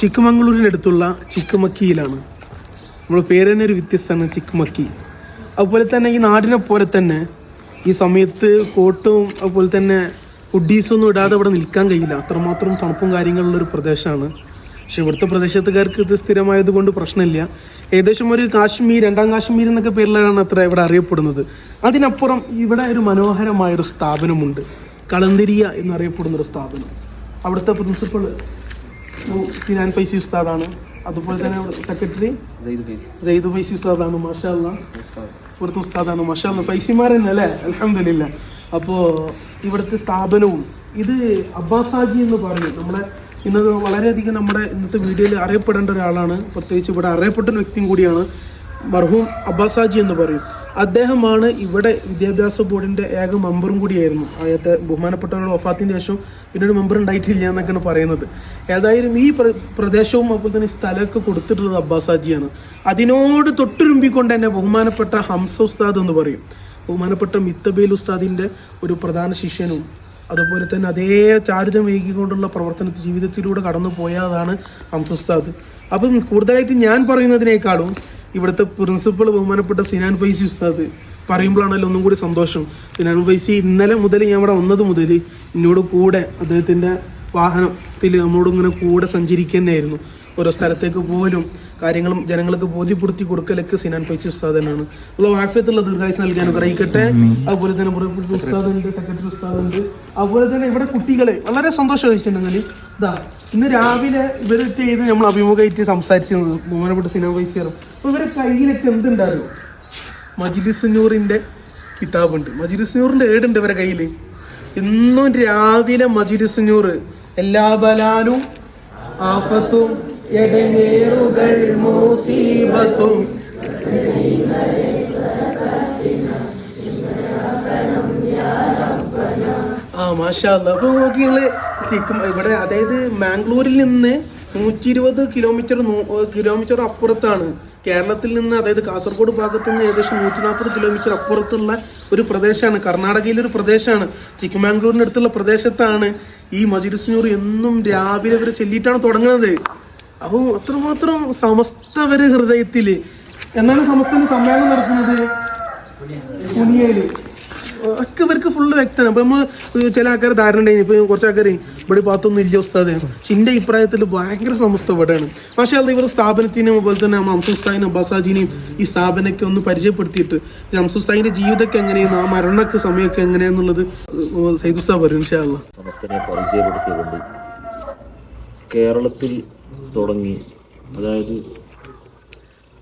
ചിക്കമംഗളൂരിനടുത്തുള്ള ചിക്കമക്കിയിലാണ്. നമ്മുടെ പേര് തന്നെ ഒരു വ്യത്യസ്തമാണ് ചിക്കമക്കി. അതുപോലെ തന്നെ ഈ നാടിനെ പോലെ തന്നെ ഈ സമയത്ത് കോട്ടും അതുപോലെ തന്നെ ഹുഡീസും ഒന്നും ഇടാതെ ഇവിടെ നിൽക്കാൻ കഴിയില്ല. അത്രമാത്രം തണുപ്പും കാര്യങ്ങളുള്ള ഒരു പ്രദേശമാണ്. പക്ഷെ ഇവിടുത്തെ പ്രദേശത്തുകാർക്ക് ഇത് സ്ഥിരമായത് കൊണ്ട് പ്രശ്നമില്ല. ഏകദേശം ഒരു കാശ്മീർ രണ്ടാം കാശ്മീർ എന്നൊക്കെ പേരിലാണ് അത്ര ഇവിടെ അറിയപ്പെടുന്നത്. അതിനപ്പുറം ഇവിടെ ഒരു മനോഹരമായ ഒരു സ്ഥാപനമുണ്ട്. കളന്തിരിയ എന്നറിയപ്പെടുന്ന ഒരു സ്ഥാപനം. അവിടുത്തെ പ്രിൻസിപ്പൾ സിനാൻ ഫൈസി ഉസ്താദാണ്. അതുപോലെ തന്നെ സെക്രട്ടറി സെയ്ദ് ഫൈസി ഉസ്താദാണ് മാഷാല്ല ഇവിടുത്തെ ഉസ്താദാണ് മാഷാല്ല ഫൈസിമാർ അലഹമില്ല അപ്പോൾ ഇവിടുത്തെ സ്ഥാപനവും ഇത് അബ്ബാസ് ഹാജി എന്ന് പറയും. നമ്മളെ ഇന്ന് വളരെയധികം നമ്മുടെ ഇന്നത്തെ വീഡിയോയിൽ അറിയപ്പെടേണ്ട ഒരാളാണ്. പ്രത്യേകിച്ച് ഇവിടെ അറിയപ്പെട്ട ഒരു വ്യക്തിയും കൂടിയാണ്. മർഹൂം അബ്ബാസ് ഹാജി എന്ന് പറയും. അദ്ദേഹമാണ് ഇവിടെ വിദ്യാഭ്യാസ ബോർഡിന്റെ ഏക മെമ്പറും കൂടിയായിരുന്നു. ആദ്യത്തെ ബഹുമാനപ്പെട്ടവരുടെ വഫാത്തിന് ശേഷം പിന്നീട് മെമ്പർ ഉണ്ടായിട്ടില്ല എന്നൊക്കെയാണ് പറയുന്നത്. ഏതായാലും ഈ പ്രദേശവും അപ്പോൾ തന്നെ സ്ഥലമൊക്കെ കൊടുത്തിട്ടുള്ളത് അബ്ബാസാജിയാണ്. അതിനോട് തൊട്ടുരുമ്പിക്കൊണ്ട് തന്നെ ബഹുമാനപ്പെട്ട ഹംസ ഉസ്താദ് എന്ന് പറയും. ബഹുമാനപ്പെട്ട മിത്തബേൽ ഉസ്താദിന്റെ ഒരു പ്രധാന ശിഷ്യനും അതുപോലെ തന്നെ അതേ ചാരുതം വൈകിക്കൊണ്ടുള്ള പ്രവർത്തന ജീവിതത്തിലൂടെ കടന്നു പോയതാണ് ഹംസ ഉസ്താദ്. അപ്പം കൂടുതലായിട്ട് ഞാൻ പറയുന്നതിനേക്കാളും ഇവിടുത്തെ പ്രിൻസിപ്പൾ ബഹുമാനപ്പെട്ട സിനാൻ ഫൈസി ഉസ്താദ് പറയുമ്പോഴാണല്ലോ ഒന്നും കൂടി സന്തോഷം. സിനാൻ ഫൈസി ഇന്നലെ മുതൽ ഞാൻ ഇവിടെ വന്നത് മുതൽ എന്നോട് കൂടെ അദ്ദേഹത്തിന്റെ വാഹനത്തിൽ നമ്മളോട് ഇങ്ങനെ കൂടെ സഞ്ചരിക്കുന്നതായിരുന്നു ഓരോ സ്ഥലത്തേക്ക് പോലും കാര്യങ്ങളും ജനങ്ങൾക്ക് ബോധ്യപ്പെടുത്തി കൊടുക്കലൊക്കെ സിനാൻ ഫൈസി ഉസ്താദ് തന്നെയാണ് ഉള്ള വാക്യത്തുള്ള ദീർഘായുസ് നൽകാൻ അറിയിക്കട്ടെ അതുപോലെ തന്നെ പുറപ്പെട്ട ഉസ്താദുണ്ട് സെക്രട്ടറി ഉസ്താദുണ്ട്. അതുപോലെ തന്നെ ഇവിടെ കുട്ടികളെ വളരെ സന്തോഷം വെച്ചിട്ടുണ്ടെങ്കിൽ ഇതാ ഇന്ന് രാവിലെ ഇവരൊക്കെ ചെയ്ത് നമ്മൾ അഭിമുഖമായിട്ട് സംസാരിച്ചിരുന്നത് ബഹുമാനപ്പെട്ട സിനാൻ ഫൈസി അപ്പൊ ഇവരെ കയ്യിലൊക്കെ എന്തുണ്ടായിരുന്നു? മജിലിസ് നൂറിന്റെ കിതാബുണ്ട്. മജിലിസ് നൂറിന്റെ ഏടുണ്ട് ഇവരെ കയ്യിൽ ഇന്നും രാവിലെ മജിലിസ് നൂറ് എല്ലാ ബലാലും ആഫത്തും എടങ്ങേറുകൾ മോസീബത്തും. ആ മാഷാ അല്ലാ. അപ്പൊ നോക്കി നിങ്ങൾ ചിക്കും ഇവിടെ അതായത് മാംഗ്ലൂരിൽ നിന്ന് നൂറ്റി ഇരുപത് കിലോമീറ്റർ കിലോമീറ്റർ അപ്പുറത്താണ്. കേരളത്തിൽ നിന്ന് അതായത് കാസർഗോഡ് ഭാഗത്ത് നിന്ന് ഏകദേശം നൂറ്റി നാൽപ്പത് കിലോമീറ്റർ അപ്പുറത്തുള്ള ഒരു പ്രദേശമാണ് കർണാടകയിലെ ഒരു പ്രദേശമാണ് ചിക്കമാംഗ്ലൂരിനടുത്തുള്ള പ്രദേശത്താണ് ഈ മജിലിസ്നൂർ എന്നും രാവിലെ വരെ ചെല്ലിയിട്ടാണ് തുടങ്ങുന്നത് അപ്പോൾ അത്രമാത്രം സമസ്തവര് ഹൃദയത്തിൽ. എന്നാണ് സമസ്തന്റെ സമ്മേളനം നടക്കുന്നത്? പുനിയയിൽ ഒക്കെ ഇവർക്ക് ഫുള്ള് വ്യക്തമാണ്. അപ്പൊ നമ്മൾ ചില ആൾക്കാർ ധാരണ ഉണ്ടായി ഇപ്പൊ കുറച്ച് ആൾക്കാർ ഇവിടെ പാത്തൊന്നും ഇല്ല ഉസ്താദ്. എന്റെ അഭിപ്രായത്തിൽ ഭയങ്കര സമസ്ത ഇവിടെയാണ്. പക്ഷേ അത് ഇവർ സ്ഥാപനത്തിനും അതുപോലെ തന്നെ അംസുസ്താദിനും അബ്ബാസാജിനെയും ഈ സ്ഥാപനമൊക്കെ ഒന്ന് പരിചയപ്പെടുത്തിയിട്ട് അംസുസ്തായിന്റെ ജീവിതമൊക്കെ എങ്ങനെയാണ് ആ മരണക്ക് സമയമൊക്കെ എങ്ങനെയാന്നുള്ളത് സൈദുസ്താ പറയും ഇൻഷാ അള്ളാ. സമസ്തനെ പരിചയപ്പെടുത്തിക്കൊണ്ട് കേരളത്തിൽ തുടങ്ങി. അതായത്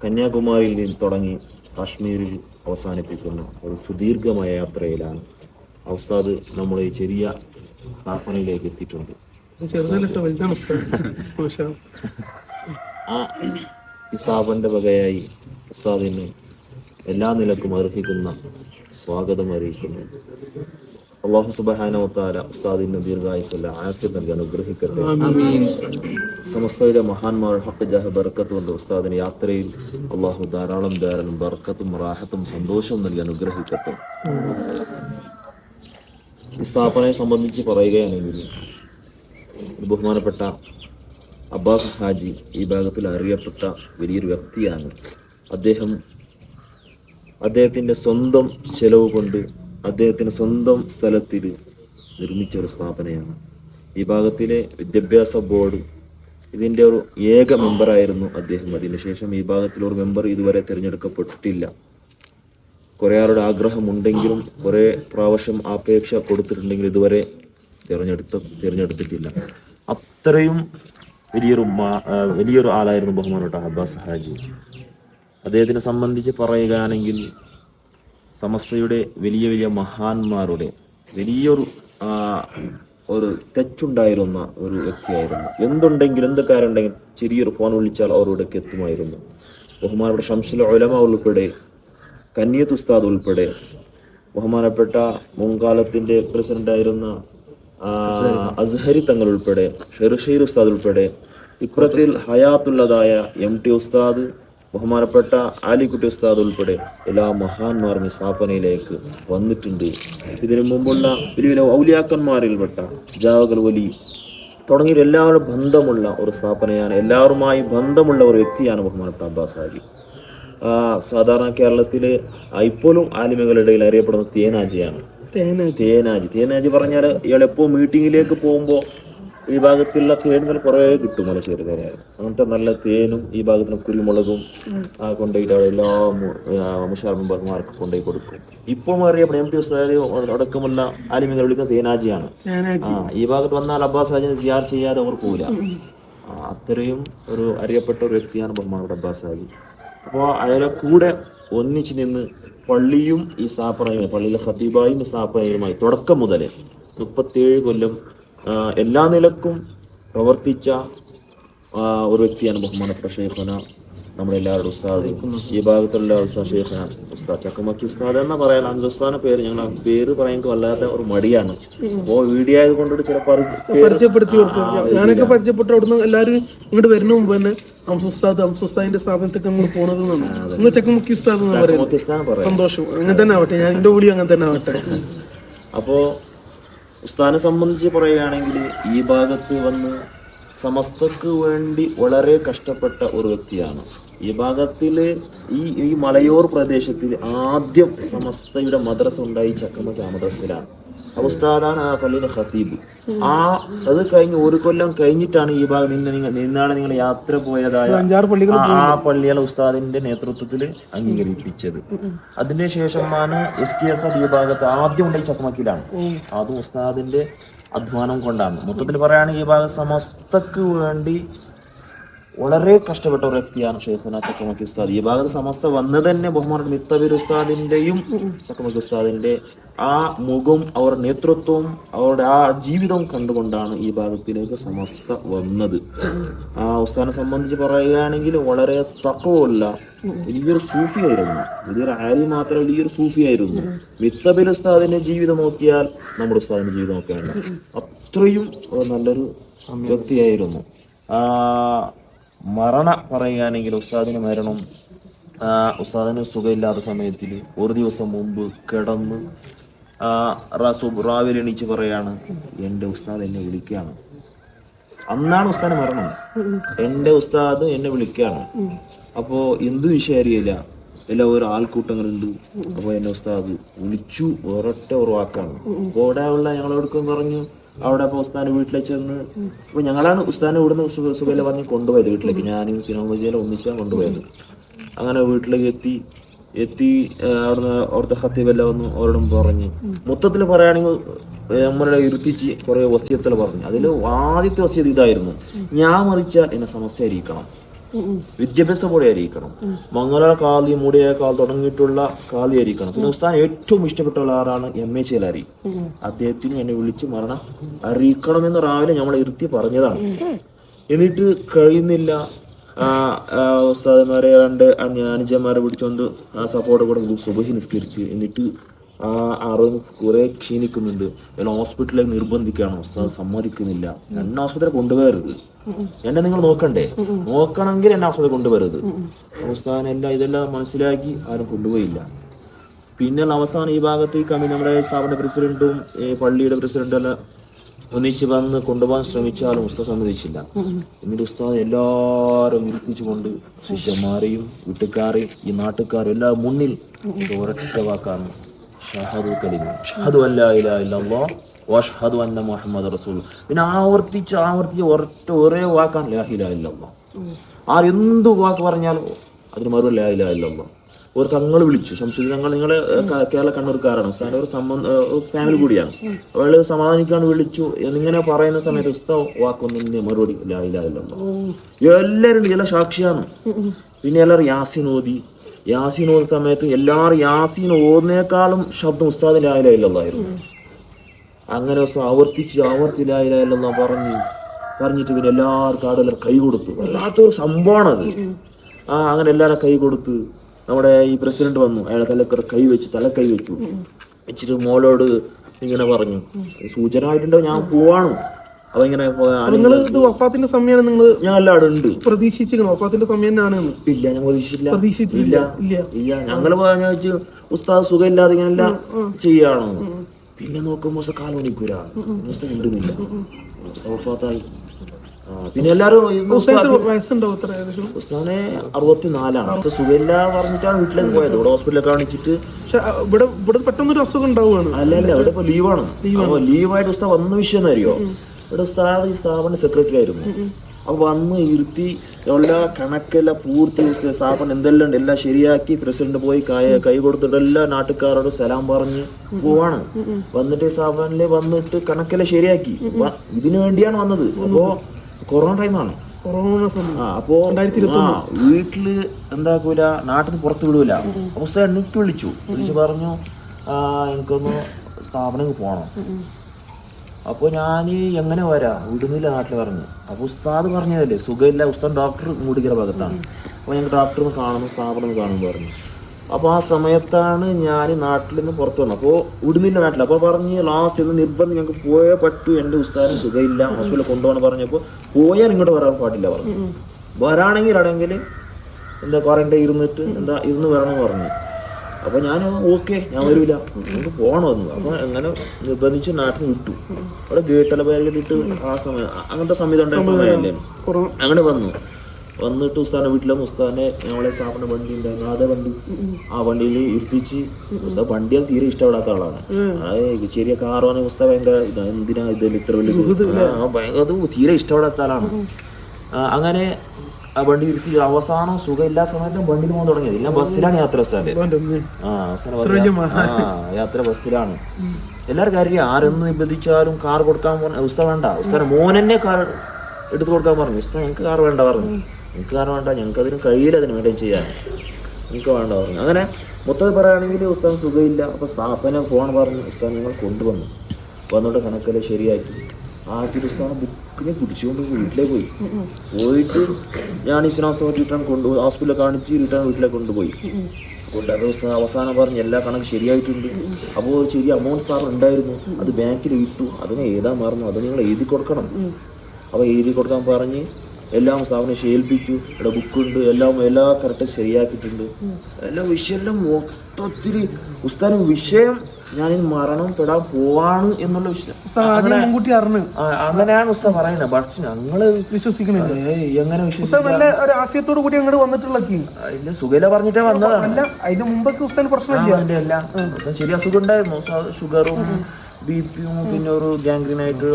കന്യാകുമാരിയിൽ നിന്ന് തുടങ്ങി കാശ്മീരിൽ അവസാനിപ്പിക്കുന്ന ഒരു സുദീർഘമായ യാത്രയിലാണ് അവസാദ് നമ്മൾ ഈ ചെറിയ സ്ഥാപനയിലേക്ക് എത്തിയിട്ടുണ്ട്. ആ സ്ഥാപനന്റെ വകയായി ഉസ്താദിന് എല്ലാ നിലക്കും അർഹിക്കുന്ന സ്വാഗതം അറിയിക്കുന്നു. അള്ളാഹു സുബാനോത്താല നബീർ ദീർഘായുസല്ല ആക്കി നൽകി അനുഗ്രഹിക്കട്ടെ. സമസ്തയിലെ മഹാന്മാർ ഹക്ക് ജഹ ബർക്കത്ത് കൊണ്ട് ഉസ്താദിന് യാത്രയിൽ അള്ളാഹു ധാരാളം ധാരാളം ബർക്കത്തും റാഹത്തും സന്തോഷവും നൽകി അനുഗ്രഹിക്കട്ടെ. സ്ഥാപനയെ സംബന്ധിച്ച് പറയുകയാണെങ്കിൽ ബഹുമാനപ്പെട്ട അബ്ബാസ് ഹാജി ഈ ഭാഗത്തിൽ അറിയപ്പെട്ട വലിയൊരു വ്യക്തിയാണ്. അദ്ദേഹം അദ്ദേഹത്തിന്റെ സ്വന്തം ചെലവ് കൊണ്ട് അദ്ദേഹത്തിന്റെ സ്വന്തം സ്ഥലത്തിൽ നിർമ്മിച്ച ഒരു സ്ഥാപനയാണ്. ഈ ഭാഗത്തിലെ വിദ്യാഭ്യാസ ബോർഡ് ഇതിന്റെ ഒരു ഏക മെമ്പറായിരുന്നു അദ്ദേഹം. അതിനുശേഷം ഈ ഭാഗത്തിൽ ഒരു മെമ്പർ ഇതുവരെ തിരഞ്ഞെടുക്കപ്പെട്ടിട്ടില്ല. കുറെ ആളുടെ ആഗ്രഹമുണ്ടെങ്കിലും കുറേ പ്രാവശ്യം അപേക്ഷ കൊടുത്തിട്ടുണ്ടെങ്കിലും ഇതുവരെ തിരഞ്ഞെടുത്ത തിരഞ്ഞെടുത്തിട്ടില്ല. അത്രയും വലിയൊരു വലിയൊരു ആളായിരുന്നു ബഹുമാനപ്പെട്ട അബ്ബാസ് ഹാജി. അദ്ദേഹത്തിനെ സംബന്ധിച്ച് പറയുകയാണെങ്കിൽ സമസ്തയുടെ വലിയ വലിയ മഹാന്മാരുടെ വലിയൊരു ഒരു ടച്ചുണ്ടായിരുന്ന ഒരു വ്യക്തിയായിരുന്നു. എന്തുണ്ടെങ്കിലും എന്ത് കാര്യമുണ്ടെങ്കിലും ചെറിയൊരു ഫോൺ വിളിച്ചാൽ അവരോടൊക്കെ എത്തുമായിരുന്നു. ബഹുമാനപ്പെട്ട ഷംസുൽ ഒലമ ഉൾപ്പെടെ കന്നിയത്ത് ഉസ്താദ് ഉൾപ്പെടെ ബഹുമാനപ്പെട്ട മുൻകാലത്തിന്റെ പ്രസിഡന്റായിരുന്ന ആയിരുന്ന അസ്ഹരി തങ്ങൾ ഉൾപ്പെടെ ഷെർഷീർ ഉസ്താദ് ഉൾപ്പെടെ ഇപ്പുറത്തിൽ ഹയാത്തുള്ളതായ എം ടി ഉസ്താദ് ബഹുമാനപ്പെട്ട ആലിക്കുട്ടി ഉസ്താദ് ഉൾപ്പെടെ എല്ലാ മഹാന്മാരും സ്ഥാപനയിലേക്ക് വന്നിട്ടുണ്ട്. ഇതിനു മുമ്പുള്ള വലിയ ഔലിയാക്കന്മാരിൽപ്പെട്ട ജാവകൽ വലി തുടങ്ങിയ എല്ലാവരും ബന്ധമുള്ള ഒരു സ്ഥാപനയാണ്. എല്ലാവരുമായി ബന്ധമുള്ള ഒരു വ്യക്തിയാണ് ബഹുമാനപ്പെട്ട അബ്ബാസ് ഹാജി സാധാരണ കേരളത്തിൽ ആ, ഇപ്പോഴും ആലിമകളുടെ ഇടയിൽ അറിയപ്പെടുന്ന തേനാജിയാണ്. തേനാജി. തേനാജി. തേനാജി പറഞ്ഞാൽ ഇയാൾ എപ്പോൾ മീറ്റിങ്ങിലേക്ക് പോകുമ്പോൾ ഈ ഭാഗത്തുള്ള തേനുകൾ കുറേ കിട്ടും മലശ്ശേരി തേനായ അങ്ങനത്തെ നല്ല തേനും ഈ ഭാഗത്തുള്ള കുരുമുളകും ആ കൊണ്ടുപോയിട്ട് അവിടെ എല്ലാ മുഷാർ മെമ്പർമാർക്ക് കൊണ്ടുപോയി കൊടുക്കും. ഇപ്പോൾ അറിയപ്പെടും എം ടി അടക്കമുള്ള ആലിമികൾ വിളിക്കുന്ന തേനാജിയാണ്. തേനാജി. ഈ ഭാഗത്ത് വന്നാൽ അബ്ബാസ് ഹാജിനെ സിയാർ ചെയ്യാതെ അവർ പോവില്ല. അത്രയും ഒരു അറിയപ്പെട്ട ഒരു വ്യക്തിയാണ് ബഹുമാനോട് അബ്ബാസ് ഹാജി. അപ്പോൾ അയാളെ കൂടെ ഒന്നിച്ച് നിന്ന് പള്ളിയും ഈ സ്ഥാപനയും പള്ളിയിലെ ഖത്തീബായും ഈ സ്ഥാപനയുമായി തുടക്കം മുതൽ മുപ്പത്തിയേഴ് കൊല്ലം എല്ലാ നിലക്കും പ്രവർത്തിച്ച ഒരു വ്യക്തിയാണ് ബഹുമാനപ്പെട്ട ഷെയ്ഖന. നമ്മുടെ എല്ലാവരുടെ ഉസ്താദ്. ഈ ഭാഗത്തുള്ള ഉസ്താദ് ഷെയ്ഖന ഉസ്താദ് ചക്കമക്കി ഉസ്താദ് എന്ന പറയാൻ അഞ്ച് ഉസ്താദിന്റെ പേര് ഞങ്ങൾ ആ പേര് പറയാൻ വല്ലാത്ത ഒരു മടിയാണ്. അപ്പോ വീഡിയോ ആയത് കൊണ്ടിട്ട് ചിലപ്പോൾ പരിചയപ്പെടുത്തി ഞാനൊക്കെ പരിചയപ്പെട്ട അവിടുന്ന് എല്ലാവരും ഇങ്ങോട്ട് വരുന്ന മുമ്പ് തന്നെ അംസുസ്താദ് അംസുസ്താദിന്റെ സ്ഥാപനത്തേക്ക് നമ്മൾ പോണത് നിങ്ങൾ ചക്കമുക്കി ഉസ്താദ് എന്ന് പറയുന്നത്. സന്തോഷം. അങ്ങനെ തന്നെ ആവട്ടെ. ഞാൻ എന്റെ വിളി അങ്ങനെ തന്നെ ആവട്ടെ. അപ്പോ ഉസ്താദിനെ സംബന്ധിച്ച് പറയുകയാണെങ്കിൽ ഈ ഭാഗത്ത് വന്ന് സമസ്തക്ക് വേണ്ടി വളരെ കഷ്ടപ്പെട്ട ഒരു വ്യക്തിയാണ്. ഈ ഭാഗത്തിൽ ഈ ഈ മലയോർ പ്രദേശത്തിൽ ആദ്യം സമസ്തയുടെ മദ്രസ ഉണ്ടായി ചക്കമ്മ ചാമദ്രസിലാണ് ഉസ്താദാണ് ആ പള്ളിയിലെ ഖത്തീബ്. ആ അത് കഴിഞ്ഞ് ഒരു കൊല്ലം കഴിഞ്ഞിട്ടാണ് ഈ ഭാഗം നിന്ന് നിങ്ങൾ നിന്നാണ് നിങ്ങൾ യാത്ര പോയതായ ആ പള്ളിയിലെ ഉസ്താദിന്റെ നേതൃത്വത്തിൽ അംഗീകരിപ്പിച്ചത്. അതിന്റെ ശേഷമാണ് എസ് കെ എസ് ഈ ഭാഗത്ത് ആദ്യം ഉണ്ടായി ചക്കമക്കിലാണ് അതും ഉസ്താദിന്റെ അധ്വാനം കൊണ്ടാണ്. മൊത്തത്തിൽ പറയുകയാണെങ്കിൽ ഈ ഭാഗം സമസ്തക്ക് വേണ്ടി വളരെ കഷ്ടപ്പെട്ട ഒരു വ്യക്തിയാണ് ഷെയ്ഖുന ചക്കമക്കി ഉസ്താദ് ഈ ഭാഗത്ത് സമസ്ത വന്ന് തന്നെ ബഹുമാനം മിത്തബിർ ഉസ്താദിന്റെയും ചക്കമക്കി ഉസ്താദിന്റെ ആ മുഖം അവരുടെ നേതൃത്വവും അവരുടെ ആ ജീവിതവും കണ്ടുകൊണ്ടാണ് ഈ ഭാഗത്തിലേക്ക് സമസ്ത വന്നത്. ആ ഉസ്താദിനെ സംബന്ധിച്ച് പറയുകയാണെങ്കിൽ വളരെ തക്കവുമല്ല വലിയൊരു സൂഫിയായിരുന്നു. വലിയൊരു ആരി മാത്രമല്ല വലിയൊരു സൂഫിയായിരുന്നു. മിത്തബിൽ ഉസ്താദിന്റെ ജീവിതം നോക്കിയാൽ നമ്മുടെ ഉസ്താദിന്റെ ജീവിതം നോക്കിയാണ് അത്രയും നല്ലൊരു വ്യക്തിയായിരുന്നു. ആ മരണ പറയുകയാണെങ്കിൽ ഉസ്താദിന് മരണം ഉസ്താദിന് സുഖമില്ലാത്ത സമയത്തിൽ ഒരു ദിവസം മുമ്പ് കിടന്ന് രാവിലെ എണീച്ച് പറയാണ് എന്റെ ഉസ്താദ് എന്നെ വിളിക്കുകയാണ്. അന്നാണ് ഉസ്താദ് മരണം. എന്റെ ഉസ്താദ് എന്നെ വിളിക്കുകയാണ്. അപ്പോൾ എന്ത് വിഷയറിയില്ല. എല്ലാ ഓരോ ആൾക്കൂട്ടങ്ങളുണ്ട് അപ്പൊ എന്നെ ഉസ്താദ് വിളിച്ചു ഒരൊറ്റ ഒരു വാക്കാണ്. അപ്പൊ അവിടെ ഉള്ള ഞങ്ങളോടൊക്കെ പറഞ്ഞു അവിടെ അപ്പൊ ഉസ്താദിന്റെ വീട്ടിലേക്ക് ചെന്ന് ഇപ്പൊ ഞങ്ങളാണ് ഉസ്താദിനെ ഇവിടുന്ന് സുഖ സുഖയിലെ പറഞ്ഞ് കൊണ്ടുപോയത് വീട്ടിലേക്ക്. ഞാനും സിനോമജിയിലും ഒന്നിച്ചാണ് കൊണ്ടുപോയത്. അങ്ങനെ വീട്ടിലേക്ക് എത്തി എത്തി അവിടുന്ന് അവിടുത്തെ ഹത്തീബെല്ലാം വന്നു അവരോടും പറഞ്ഞു. മൊത്തത്തിൽ പറയുകയാണെങ്കിൽ നമ്മളെ ഇരുത്തിച്ച് കുറെ വസ്യത്തിൽ പറഞ്ഞു. അതിൽ ആദ്യത്തെ വസ്യത ഇതായിരുന്നു. ഞാൻ മറിച്ച എന്നെ വിദ്യാഭ്യാസം കൂടെ ആയിരിക്കണം മംഗള കാളി മൂടിയേക്കാൾ തുടങ്ങിയിട്ടുള്ള കാളി ആയിരിക്കണം പിന്നെ ഉസ്താൻ ഏറ്റവും ഇഷ്ടപ്പെട്ട ആളാണ് എം എ ചേലാരി. അദ്ദേഹത്തിന് എന്നെ വിളിച്ച് മരണം അറിയിക്കണമെന്ന് രാവിലെ നമ്മൾ ഇരുത്തി പറഞ്ഞതാണ്. എന്നിട്ട് കഴിയുന്നില്ല. ഉസ്താദന്മാരെ രണ്ട് അനുജന്മാരെ പിടിച്ചുകൊണ്ട് ആ സപ്പോർട്ട് കൂടെ സുബഹി നിസ്കരിച്ച് എന്നിട്ട് ആ അറിവ് കുറെ ക്ഷീണിക്കുന്നുണ്ട്. ഹോസ്പിറ്റലിലേക്ക് നിർബന്ധിക്കുകയാണ്. ഉസ്താദ് സമ്മതിക്കുന്നില്ല. എന്നെ ആശുപത്രി കൊണ്ടുപോകരുത്. എന്നെ നിങ്ങൾ നോക്കണ്ടേ? നോക്കണമെങ്കിൽ എന്നെ ആശുപത്രി കൊണ്ടുവരരുത്. അവസാനം എല്ലാം ഇതെല്ലാം മനസ്സിലാക്കി ആരും കൊണ്ടുപോയില്ല. പിന്നെ അവസാനം ഈ ഭാഗത്ത് ഈ കമ്പനി നമ്മുടെ സ്ഥാപന പ്രസിഡന്റും ഈ പള്ളിയുടെ പ്രസിഡന്റും എല്ലാം ഒന്നിച്ച് വന്ന് കൊണ്ടുപോകാൻ ശ്രമിച്ചാലും ഉസ്താദ് സമ്മതിച്ചില്ല. എന്നിട്ട് ഉസ്താദ് എല്ലാവരും ഇരിപ്പിച്ചുകൊണ്ട് ശിഷ്യന്മാരെയും വീട്ടുകാരെയും ഈ നാട്ടുകാരും എല്ലാം മുന്നിൽ ഒരൊറ്റ വാക്കാണ്. ഷഹദു കലിമ ഷഹദു അല്ലാ ഇലാഹ ഇല്ലല്ലാഹ് വഷ്ഹദു അന്ന മുഹമ്മദ് റസൂൽ. പിന്നെ ആവർത്തിച്ച് ആവർത്തിച്ച് ഒരൊറ്റ ഒരേ വാക്കാണ് ലാ ഇലാഹ ഇല്ലല്ലാഹ് എന്ത് വാക്ക് പറഞ്ഞാലും അതിന് മറുപടി ലാഹില ഇലാഹ ഇല്ലല്ലാഹ് ഒരു തങ്ങൾ വിളിച്ചു. ശംസുദ്ദീൻ തങ്ങൾ നിങ്ങളെ കേരള കണ്ണൂർക്കാരാണ്. ഉസ്താദിന്റെ ഒരു സംബന്ധ ഫാമിലി കൂടിയാണ്. അയാൾ സമാധാനിക്കാൻ വിളിച്ചു. എന്നിങ്ങനെ പറയുന്ന സമയത്ത് ഉസ്താവ് വാക്കൊന്നും മറുപടി ലാ ഇലാഹ ഇല്ലല്ലാഹ് എല്ലാവരും ചില സാക്ഷിയാണ്. പിന്നെ എല്ലാവരും യാസിൻ ഓതി. യാസിൻ ഓതുന്ന സമയത്ത് എല്ലാവരും യാസിൻ ഓതുന്നേക്കാളും ശബ്ദം ഉസ്താദിന്റെ ഇല്ലല്ലാഹ് അങ്ങനെ ദിവസം ആവർത്തിച്ച് ആവർത്തിലായില്ലെന്നാ പറഞ്ഞു പറഞ്ഞിട്ട് പിന്നെ എല്ലാവർക്കും അവിടെ കൈ കൊടുത്തു. വല്ലാത്തൊരു സംഭവമാണത് ആ അങ്ങനെ എല്ലാവരും കൈ കൊടുത്ത് നമ്മുടെ ഈ പ്രസിഡന്റ് വന്നു. അയാളെ തലക്കറ കൈ വെച്ച് തല കൈ വെച്ചു. വെച്ചിട്ട് മോളോട് ഇങ്ങനെ പറഞ്ഞു. സൂചന ആയിട്ടുണ്ടോ ഞാൻ പോവാണ്. അപ്പൊ ഇങ്ങനെ നിങ്ങൾ ഇത് വഫാത്തിന്റെ സമയമാണ് നിങ്ങൾ ഞാൻ എല്ലാവരും ഉണ്ട്. പ്രതീക്ഷിച്ചിരിക്കണം വഫാത്തിന്റെ സമയം തന്നെയാണ് ഇല്ല ഞാൻ പ്രതീക്ഷിച്ചില്ല പ്രതീക്ഷിച്ചില്ല ഇല്ല. ഞങ്ങൾ പറഞ്ഞു വെച്ച് ഉസ്താദ് സുഖമില്ലാതെ ഇങ്ങനെല്ലാം ചെയ്യാണോ? പിന്നെ നോക്കുമ്പോ കാലം വഫാത്തായി ആ, പിന്നെ എല്ലാരും ഉസ്താനെ അറുപത്തിനാലാണ്. സുഖമില്ല പറഞ്ഞിട്ടാണ് വീട്ടിലേക്ക് പോയത്. ഇവിടെ ഹോസ്പിറ്റലിൽ കാണിച്ചിട്ട് ഇവിടെ ഇവിടെ പെട്ടെന്നൊരു അസുഖം ഉണ്ടാവുകയാണ്. അല്ല അല്ല ഇവിടെ ഇപ്പൊ ലീവാണ്. ലീവായിട്ട് ഉസ്താ വന്ന വിഷയം എന്നറിയോ ഇവിടെ ഉസ്താദ് സ്ഥാപന സെക്രട്ടറി ആയിരുന്നു. അപ്പൊ വന്ന് ഇരുത്തി എല്ലാ കണക്കെല്ലാം പൂർത്തി സ്ഥാപനം എന്തെല്ലാം ഉണ്ട് എല്ലാം ശരിയാക്കി പ്രസിഡന്റ് പോയി കൈ കൈ കൊടുത്തിട്ട് എല്ലാ നാട്ടുകാരോട് സലാം പറഞ്ഞ് പോവാണ്. വന്നിട്ട് സ്ഥാപനത്തിൽ വന്നിട്ട് കണക്കെല്ലാം ശരിയാക്കി. ഇതിന് വേണ്ടിയാണ് വന്നത്. അപ്പോ കൊറോണ ടൈമാണ് അപ്പോ വീട്ടിൽ എന്താക്കൂല നാട്ടിൽ പുറത്ത് വിടൂല. അപ്പൊ എനിക്ക് വിളിച്ചു. വിളിച്ചു പറഞ്ഞു ആ എനിക്കൊന്ന് സ്ഥാപനം പോണം. അപ്പോൾ ഞാൻ എങ്ങനെ വരാം? വിടുന്നില്ല നാട്ടിൽ പറഞ്ഞു. അപ്പോൾ ഉസ്താദ് പറഞ്ഞതല്ലേ സുഖമില്ല ഉസ്താദ് ഡോക്ടർ മൂടിക്കര ഭാഗത്താണ്. അപ്പോൾ ഞങ്ങൾ ഡോക്ടറിന് കാണുന്നു സ്ഥാപനം കാണുന്നു പറഞ്ഞു. അപ്പോൾ ആ സമയത്താണ് ഞാൻ നാട്ടിൽ നിന്ന് പുറത്തു വന്നത്. അപ്പോൾ വിടുന്നില്ല നാട്ടിൽ. അപ്പോൾ പറഞ്ഞ് ലാസ്റ്റ് ഇന്ന് നിർബന്ധം ഞങ്ങൾക്ക് പോയേ പറ്റൂ എന്റെ ഉസ്താദിന് സുഖമില്ല ഹോസ്പിറ്റലിൽ കൊണ്ടുപോകണം പറഞ്ഞപ്പോൾ പോയാൽ ഇങ്ങോട്ട് വരാൻ പാടില്ല പറഞ്ഞു. വരാണെങ്കിൽ അടങ്കിൽ എന്താ ക്വാറന്റൈൻ ഇരുന്നിട്ട് എന്താ ഇരുന്ന് വരണം പറഞ്ഞു. അപ്പൊ ഞാൻ ഓക്കെ ഞാൻ വരൂല. നമുക്ക് പോകണമെന്ന് അപ്പൊ അങ്ങനെ നിർബന്ധിച്ച് നാട്ടിൽ വിട്ടു അവിടെ ഗേട്ടല പേരിലിട്ട് ആ സമയം അങ്ങനത്തെ സംവിധാനം ഉണ്ടായ സമയമല്ലേ അങ്ങനെ വന്നു. വന്നിട്ട് ഉസ്താന്റെ വീട്ടിലെ ഉസ്താനെ ഞങ്ങളെ സ്ഥാപന വണ്ടി ഉണ്ടായിരുന്നു. അതേ വണ്ടി. ആ വണ്ടിയിൽ ഇരുത്തിച്ച് ഉസ്താദ് വണ്ടിയാൽ തീരെ ഇഷ്ടപ്പെടാത്ത ആളാണ്. അതായത് ചെറിയ കാറാണ് ഉസ്താദ് ഭയങ്കര എന്തിനാ ഇതിൽ ഇത്ര വലിയ ഭയങ്കര അത് തീരെ ഇഷ്ടപ്പെടാത്ത ആളാണ്. അങ്ങനെ ആ വണ്ടി ഇരുത്തി അവസാനം സുഖമില്ലാത്ത സമയത്തും വണ്ടിയിൽ പോകാൻ തുടങ്ങിയത് ഇല്ല ബസ്സിലാണ് യാത്ര ഒന്ന്? ആ അവസാനം യാത്ര ബസ്സിലാണ്. എല്ലാവർക്കും അറിയാം ആരെന്ന് നിബന്ധിച്ചാലും കാർ കൊടുക്കാൻ പറഞ്ഞ ഉസ്ത വേണ്ട. ഉസ്താദ് മോനെന്നെ കാർ എടുത്തു കൊടുക്കാൻ പറഞ്ഞു. ഉസ്ത ഞങ്ങൾക്ക് കാർ വേണ്ട പറഞ്ഞു. ഞങ്ങൾക്ക് കാർ വേണ്ട. ഞങ്ങൾക്ക് അതിന് കഴിയില്ല അതിന് മെയിന്റെയിൻ ചെയ്യാൻ. നിങ്ങൾക്ക് വേണ്ട പറഞ്ഞു. അങ്ങനെ മൊത്തത്തിൽ പറയുകയാണെങ്കിൽ ഉസ്താൻ സുഖമില്ല. അപ്പോൾ സ്ഥാപനം ഫോൺ പറഞ്ഞു ഉസ്താൻ ഞങ്ങൾ കൊണ്ടുവന്നു. വന്നിട്ട് കണക്കെല്ലാം ശരിയാക്കി. ആക്കി ഉസ്താദ് ബുക്കിനെ പിടിച്ചുകൊണ്ട് വീട്ടിലേക്ക് പോയി. പോയിട്ട് ഞാൻ ഇസ്ലാം റിട്ടേൺ കൊണ്ട് ഹോസ്പിറ്റലിൽ കാണിച്ച് റിട്ടേൺ വീട്ടിലേക്ക് കൊണ്ടുപോയി. കൊണ്ടുപോയി അവസാനം പറഞ്ഞ് എല്ലാ കണക്ക് ശരിയായിട്ടുണ്ട്. അപ്പോൾ ശരി അമൗണ്ട് സാർ ഉണ്ടായിരുന്നു. അത് ബാങ്കിൽ ഇട്ടു അതിനെ എഴുതാൻ മറന്നു. അത് നിങ്ങൾ എഴുതി കൊടുക്കണം. അപ്പോൾ എഴുതി കൊടുക്കാൻ പറഞ്ഞ് എല്ലാം സാറിനെ ഏൽപ്പിച്ചു ഇവിടെ ബുക്കുണ്ട് എല്ലാം എല്ലാ കറക്റ്റ് ശരിയാക്കിയിട്ടുണ്ട്. എല്ലാം വിഷയം. എല്ലാം മൊത്തത്തിൽ ഉസ്താനും വിഷയം ഞാൻ മരണം തൊടാൻ പോവാണ് എന്നുള്ള മുൻകൂട്ടി അറിഞ്ഞു. അങ്ങനെയാണ് ഉസ്താ പറയുന്നത്. പക്ഷെ ഞങ്ങൾ വിശ്വസിക്കണില്ല. ഏയ് എങ്ങനെ വിശ്വസിക്കോട് ഉസ്താദ് നല്ല ഒരു ആശയത്തോടു കൂടി അങ്ങോട്ട് വന്നിട്ടുള്ള സുഖല പറഞ്ഞിട്ടേ വന്നതാണ്. അതിന് അതിന്റെ മുമ്പൊക്കെ ഉസ്താദിന് പ്രശ്നമില്ല. ശരി അസുഖം ഉണ്ടായിരുന്നു. ഷുഗറും ബി പിയും പിന്നെ ഒരു ഗാംഗ്രീനായിട്ട്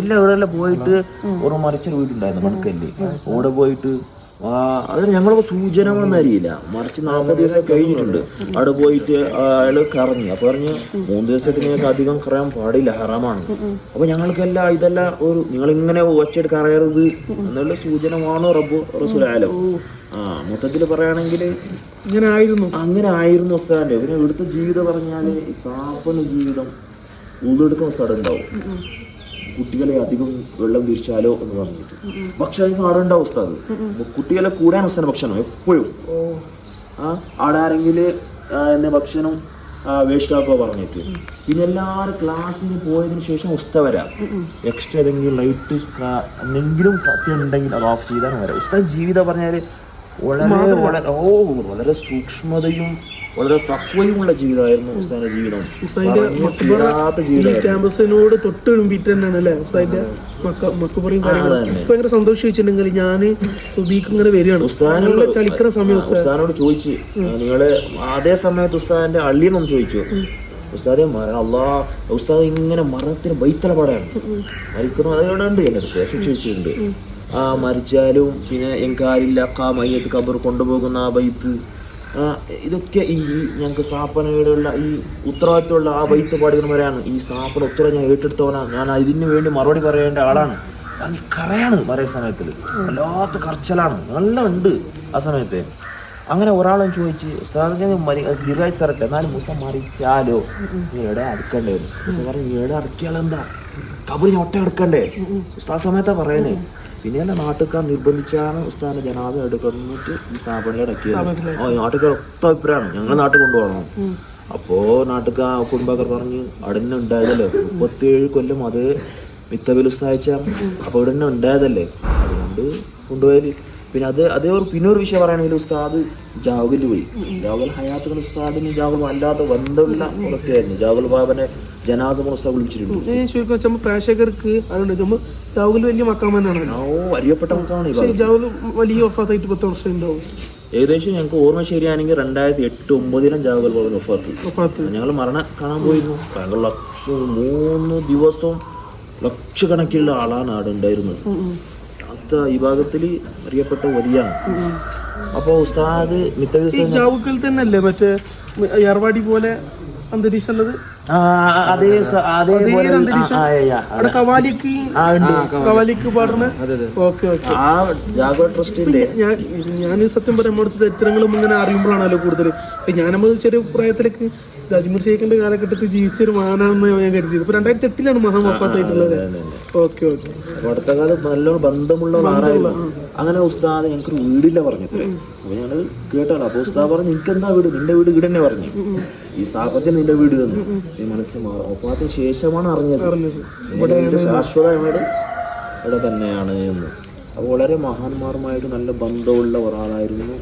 ഇല്ല. ഇവിടെ പോയിട്ട് ഒരു മറിച്ചൊരു വീട്ടുണ്ടായിരുന്നു മണക്കല്ലേ. അവിടെ പോയിട്ട് ആ ഞങ്ങൾ സൂചന വന്നറിയില്ല മറിച്ച് നാൽപ്പത് ദിവസം കഴിഞ്ഞിട്ടുണ്ട്. അവിടെ പോയിട്ട് അയാൾ കറങ്ങി. അപ്പൊ പറഞ്ഞു മൂന്ന് ദിവസത്തിനേക്ക് അധികം കറയാൻ പാടില്ല ഹറാമാണ്. അപ്പൊ ഞങ്ങൾക്കെല്ലാം ഇതെല്ലാം ഒരു നിങ്ങൾ ഇങ്ങനെ ഒച്ചയിട്ട് കറയരുത് എന്നുള്ള സൂചനമാണോ റബ്ബു റസൂലാലോ ആ മൊത്തത്തിൽ പറയുകയാണെങ്കിൽ ഇങ്ങനെ ആയിരുന്നു. അങ്ങനെ ആയിരുന്നു ഉസ്താദിന്റെ. പിന്നെ ഇവിടുത്തെ ജീവിതം പറഞ്ഞാൽ സാപ്പന ജീവിതം ഉള്ളെടുക്കുന്ന സ്ഥലം ഉണ്ടാവും. കുട്ടികളെ അധികം വെള്ളം വീഴ്ചാലോ എന്ന് പറഞ്ഞിട്ട്. പക്ഷെ അതിന് ആടേണ്ട അവസ്ഥ അത്. കുട്ടികളെ കൂടാൻ അവസ്ഥ ഭക്ഷണം എപ്പോഴും. ആ ആടാരെങ്കിൽ എന്നെ ഭക്ഷണം വേസ്റ്റ് ആക്കുക പറഞ്ഞിട്ട്. പിന്നെ എല്ലാവരും ക്ലാസ്സിന് പോയതിനു ശേഷം ഉസ്ത വരാം. എക്സ്ട്രാ ഏതെങ്കിലും ലൈറ്റ് എന്തെങ്കിലും കത്തി ഉണ്ടെങ്കിൽ അത് ഓഫ് ചെയ്താണ് വരാം. ഉസ്താദ് ജീവിതം പറഞ്ഞാൽ വളരെ വളരെ ഓ വളരെ സൂക്ഷ്മതയും വളരെ തക്വയുമുള്ള ജീവിതമായിരുന്നു ഉസ്താദിന്റെ ജീവിതം. ഉസ്താദിന്റെ ക്യാമ്പസിനോട് തൊട്ട് തന്നെയാണ് അല്ലേ ഉസ്താദിന്റെ മക്കുപറയും ഭയങ്കര സന്തോഷം വെച്ചിട്ടുണ്ടെങ്കിൽ സുബീക്ക് ഇങ്ങനെ വരികയാണ്. ഉസ്താദിനോട് നല്ല ചലിക്കുന്ന സമയം ഉസ്താദ്. ഉസ്താദിനോട് ചോദിച്ചു നിങ്ങൾ അതേ സമയത്ത് ഉസ്താദിന്റെ അള്ളിയെന്നും ചോദിച്ചു. ഉസ്താദെ മരണം അള്ളാ ഉസ്താദ് ഇങ്ങനെ മരണത്തിന് വൈത്തല പാടാണ്. മരിക്കുന്നു അതുകൊണ്ടുണ്ട് എന്നെ ചോദിച്ചിട്ടുണ്ട്. ആ മരിച്ചാലും പിന്നെ എനിക്ക് ആരില്ല കാ മയ്യത്ത് കബർ കൊണ്ടുപോകുന്ന ആ ആ, ഇതൊക്കെ ഈ ഞങ്ങൾക്ക് സ്ഥാപനയോടുള്ള ഈ ഉത്തരവാദിത്തമുള്ള ആ ബൈത്ത് പാടുന്നവരാണ് ഈ സ്ഥാപന ഉത്തരവ് ഞാൻ ഏറ്റെടുത്തവനാണ്. ഞാൻ ഇതിനു വേണ്ടി മറുപടി പറയേണ്ട ആളാണ്. ഞാൻ കറയാണ് പറയുന്ന സമയത്തിൽ. വല്ലാത്ത കർച്ചലാണ് നല്ല ഉണ്ട് ആ സമയത്ത്. അങ്ങനെ ഒരാളും ചോദിച്ച് സാറിന് മരി എന്നാലും മുസ മറിച്ചാലോ? എവിടെ അടുക്കണ്ടേ മുസ പറഞ്ഞു എവിടെ അടുക്കിയാലെന്താ കബറി ഒട്ട അടുക്കണ്ടേ ഉസ്താ സമയത്താ പറയുന്നേ. പിന്നെ എന്നെ നാട്ടുകാർ നിർബന്ധിച്ചാണ് ഉസ്താദിന്റെ ജനാദ എടുക്കുന്നിട്ട് ഈ സ്ഥാപനത്തിൽ അടക്കിയത് ആ നാട്ടുകാർ ഒത്ത അഭിപ്രായമാണ്. ഞങ്ങൾ നാട്ടിൽ കൊണ്ടുപോകണം. അപ്പോ നാട്ടുകാർ കുടുംബക്കാർ പറഞ്ഞു അവിടെ തന്നെ ഉണ്ടായതല്ലേ? മുപ്പത്തിയേഴ് കൊല്ലം അത് മിത്തവിൽ ഉസ്താദിച്ച. അപ്പൊ ഇവിടെ തന്നെ ഉണ്ടായതല്ലേ? അതുകൊണ്ട് കൊണ്ടുപോയാൽ പിന്നെ അത് അതേ ഒരു പിന്നെ ഒരു വിഷയം പറയുകയാണെങ്കിൽ ഉസ്താദ് ജാവലിൽ പോയി. ജാവൽ ഹയാത്തുകൾ ഉസ്താദിന് ജാവൽ വല്ലാത്ത ബന്ധമില്ല. ഉറക്കായിരുന്നു ജാവൽ ബാബനെ ജനാസ ഉസ്താദ് വിളിച്ചിട്ടുണ്ട്. പ്രേക്ഷകർക്ക് ജാവുൽ വലിയ ഓ അറിയപ്പെട്ട ജാവുൽ വലിയ ഒഫാത്തായിട്ട് പത്ത് വർഷം ഉണ്ടാവും. ഏകദേശം ഞങ്ങൾക്ക് ഓർമ്മ ശരിയാണെങ്കിൽ രണ്ടായിരത്തി എട്ട് ഒമ്പതിനും ജാവൽ പറഞ്ഞു ഒഫാത്ത് ഞങ്ങൾ മരണം കാണാൻ പോയിരുന്നു. ഞങ്ങൾ മൂന്ന് ദിവസം ലക്ഷക്കണക്കിലുള്ള ആളാണ് അവിടെ ഉണ്ടായിരുന്നത്. അത്ത അത് ഈ ഭാഗത്തിൽ അറിയപ്പെട്ട വലിയാണ്. അപ്പോൾ ഉസ്താദ് മിത്ത ഈ ദിവസം ജാവുക്കൽ തന്നെ അല്ലേ മറ്റേ ഏർവാടി പോലെ അന്തരീക്ഷം ഉള്ളത് അതേ അതേപോലെ കവാലിക്ക്. കവാലിക്ക് പാടുന്ന? Okay okay. ഞാൻ ഞാൻ സത്യം പറയാം നമ്മുടെ ചരിത്രങ്ങളും ഇങ്ങനെ അറിയുമ്പോഴാണല്ലോ കൂടുതൽ ഞാൻ നമ്മൾ ചെറിയ പ്രായത്തിലേക്ക് അജ്മീർ ഷെയ്ഖിന്റെ കാലഘട്ടത്തിൽ ജീവിച്ചൊരു മഹാനാണെന്ന് ഞാൻ കരുതി. ഇപ്പൊ രണ്ടായിരത്തി എട്ടിലാണ് മഹാൻ വഫാത്തായിട്ടുള്ളത് ഓക്കെ ഓക്കെ. അവിടുത്തെ അടുത്ത കാലം നല്ലോണം ബന്ധമുള്ള അങ്ങനെ ഉസ്താദ് ഞങ്ങൾക്ക് വീടില്ല പറഞ്ഞിട്ട്. അപ്പൊ ഞാൻ കേട്ടാണ്. അപ്പൊ ഉസ്താദ് പറഞ്ഞു നിനക്ക് എന്താ വീട്? നിന്റെ വീട് ഇവിടെ തന്നെ പറഞ്ഞു ഈ സ്ഥാപനത്തിൽ നിന്റെ വീട് തന്നു. ഈ മനസ്സ് മാറും. അപ്പൊ അതിന് ശേഷമാണ് അറിഞ്ഞത്. പറഞ്ഞത് ഇവിടെ ശാശ്വത വീട് ഇവിടെ തന്നെയാണ് എന്ന്. അപ്പോൾ വളരെ മഹാന്മാരുമായിട്ട് നല്ല ബന്ധമുള്ള ഒരാളായിരുന്നു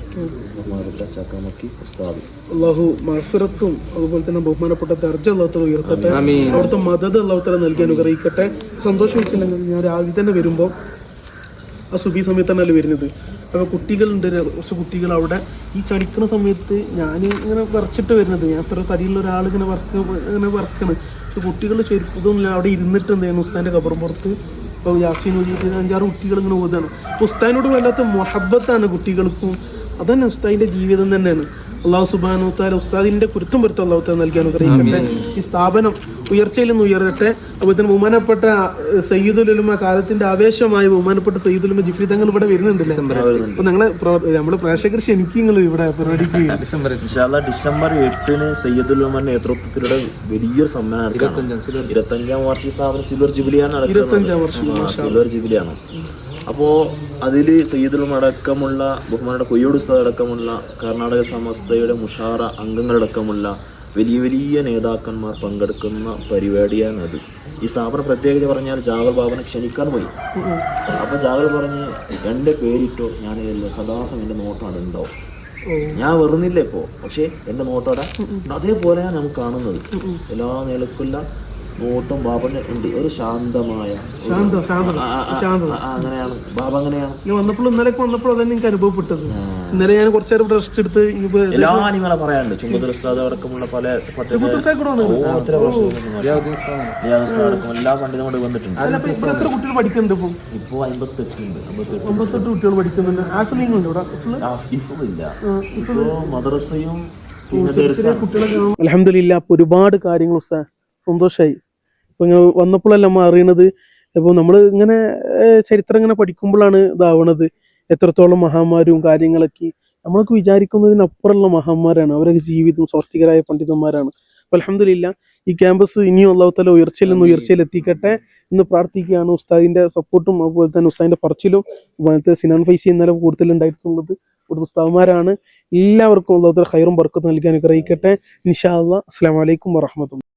ബഹുമാനപ്പെട്ട ചക്കമക്കി ഉസ്താദ്. അള്ളാഹു മഹഫിറത്തും അതുപോലെ തന്നെ ബഹുമാനപ്പെട്ട ദർജ അള്ളാഹത്തല ഉയർത്തട്ടെ. അവിടുത്തെ മദത് അള്ളാഹത്തല നൽകി അനുഗ്രഹിക്കട്ടെ. സന്തോഷം വെച്ചില്ലെങ്കിൽ ഞാൻ രാവിലെ തന്നെ വരുമ്പോൾ ആ സുബി സമയത്താണ് വരുന്നത്? അപ്പോൾ കുട്ടികളുണ്ട് കുറച്ച് കുട്ടികൾ അവിടെ. ഈ ചടിക്കുന്ന സമയത്ത് ഞാൻ ഇങ്ങനെ വരച്ചിട്ട് വരുന്നത്. ഞാൻ അത്ര തടിയുള്ള ഒരാൾ ഇങ്ങനെ വർക്ക് ഇങ്ങനെ വർക്കാണ്. പക്ഷെ കുട്ടികൾ ചെരുപ്പതൊന്നുമില്ല. അവിടെ ഇരുന്നിട്ട് എന്തായിരുന്നു ഉസ്താന്റെ കബറും പുറത്ത് ഇപ്പോൾ യാസീൻ ഓതിയിട്ട് അഞ്ചാറ് കുട്ടികൾ ഇങ്ങനെ ഓതാണ് ഉസ്താനോട് വല്ലാത്ത മൊഹബത്താണ് കുട്ടികൾക്കും അതന്നെ ഉസ്താദിന്റെ ജീവിതം തന്നെയാണ്. അള്ളാഹു സുബാനു താല ഉസ്താദിന്റെ കുരുത്തും പൊരുത്തം അള്ളാഹു താല നൽകാൻ അനുഗ്രഹിക്കട്ടെ. ഈ സ്ഥാപനം ഉയർച്ചയിൽ നിന്ന് ഉയരട്ടെ. അതുപോലെ തന്നെ ബഹുമാനപ്പെട്ട സയ്യിദുലുലമ കാലത്തിന്റെ ആവേശമായ ബഹുമാനപ്പെട്ട സയ്യിദുലുമ ജിഫ്രി തങ്ങൾ ഇവിടെ വരുന്നുണ്ടല്ലേ അപ്പൊ ഞങ്ങൾ നമ്മുടെ നമ്മൾ പ്രേക്ഷകർ ക്ഷണിക്കും നിങ്ങൾ ഇവിടെ പരിപാടിക്ക് ഇൻഷാല്ലാ ഡിസംബർ എട്ടിന്. സയ്യദുൽ ഉമറിന്റെ നേതൃത്വത്തിലൂടെ വലിയൊരു സമ്മേളനം ഇരുപത്തഞ്ചാം വാർഷിക സ്ഥാപനം സിൽവർ ജൂബിലിയാണ് സിൽവർ ജൂബിലിയാണ്. അപ്പോ അതിൽ സയ്യിദുൽ ഉമർ അടക്കമുള്ള ബഹുമാനയുടെ കൊയ്യോട് അടക്കമുള്ള കർണാടക സമസ്തയുടെ മുഷാറ അംഗങ്ങളടക്കമുള്ള വലിയ വലിയ നേതാക്കന്മാർ പങ്കെടുക്കുന്ന പരിപാടിയാണ് അത്. ഈ സ്ഥാപനം പ്രത്യേകിച്ച് പറഞ്ഞാൽ ജാഗർ ബാബനെ ക്ഷണിക്കാൻ പോയി. അപ്പൊ ജാഗർ പറഞ്ഞ് എന്റെ പേരിട്ടോ ഞാൻ സദാസം എന്റെ നോട്ടാണ് ഉണ്ടാവും ഞാൻ വെറുന്നില്ല ഇപ്പോ പക്ഷേ എന്റെ നോട്ടോടെ അതേപോലെയാണ് നമുക്ക് കാണുന്നത്. എല്ലാ നിലക്കുള്ള നോട്ടും ബാബന് ഉണ്ട്. ഒരു ശാന്തമായ ശാന്തം ശാന്തം ആ, ആ, ആ, ശാന്തം. ആ, അങ്ങനെയാണ്. ബാബ അങ്ങനെയാണ്. ഞാൻ വന്നപ്പോൾ ഇന്നലെയൊക്കെ വന്നപ്പോൾ അതന്നെ എനിക്ക് അനുഭവപ്പെട്ടത്. ഇന്നലെ ഞാൻ കുറച്ചു നേരം റെസ്റ്റ് എടുത്ത് എല്ലാ നിങ്ങളെ പറയാനുണ്ട്. ചുങ്കത്തൂർ ഉസ്താദ് അടക്കമുള്ള പല. അടക്കം എല്ലാ പണ്ഡിതനും കൂടെ വന്നിട്ടുണ്ട്. എത്ര കുട്ടികൾ പഠിക്കുന്നുണ്ട് ഇപ്പം? ഇപ്പോ അമ്പത്തെട്ടുണ്ട് അമ്പത്തെട്ട് കുട്ടികൾ പഠിക്കുന്നുണ്ട്. ആഫ്ലിംഗ് ഇവിടെ? ഫുള്ള് ആ, ഇല്ല. ഇപ്പോ മദ്രസയും അലഹമില്ല ഒരുപാട് കാര്യങ്ങൾ സന്തോഷമായി സന്തോഷായി. ഇപ്പൊ ഇങ്ങനെ വന്നപ്പോഴല്ല നമ്മൾ അറിയണത് ഇപ്പൊ നമ്മൾ ഇങ്ങനെ ചരിത്രം ഇങ്ങനെ പഠിക്കുമ്പോഴാണ് ഇതാവണത്. എത്രത്തോളം മഹാന്മാരും കാര്യങ്ങളൊക്കെ നമ്മളൊക്കെ വിചാരിക്കുന്നതിനപ്പുറമുള്ള മഹാന്മാരാണ്. അവരൊക്കെ ജീവിതം സ്വാസ്ഥികരായ പണ്ഡിതന്മാരാണ്. അപ്പൊ അലഹമില്ല ഈ ക്യാമ്പസ് ഇനിയും അള്ളാഹുത്തല ഉയർച്ചയിൽ നിന്ന് ഉയർച്ചയിൽ എത്തിക്കട്ടെ എന്ന് പ്രാർത്ഥിക്കുകയാണ് ഉസ്താദിന്റെ സപ്പോർട്ടും അതുപോലെ തന്നെ ഉസ്താദിന്റെ പറച്ചിലും അതുപോലത്തെ സിനാൻ ഫൈസി ഇന്നലെ കൂടുതലുണ്ടായിട്ടുള്ളത് ഇവിടുത്തെ ഉസ്താദ്മാരാണ് എല്ലാവർക്കും അള്ളാഹുത്തല ഹൈറും ബർക്കത്തും നൽകാൻ അനുഗ്രഹിക്കട്ടെ. നിഷാ അല്ലാ അസ്സാം വലൈക്കും വറഹമത്തുള്ള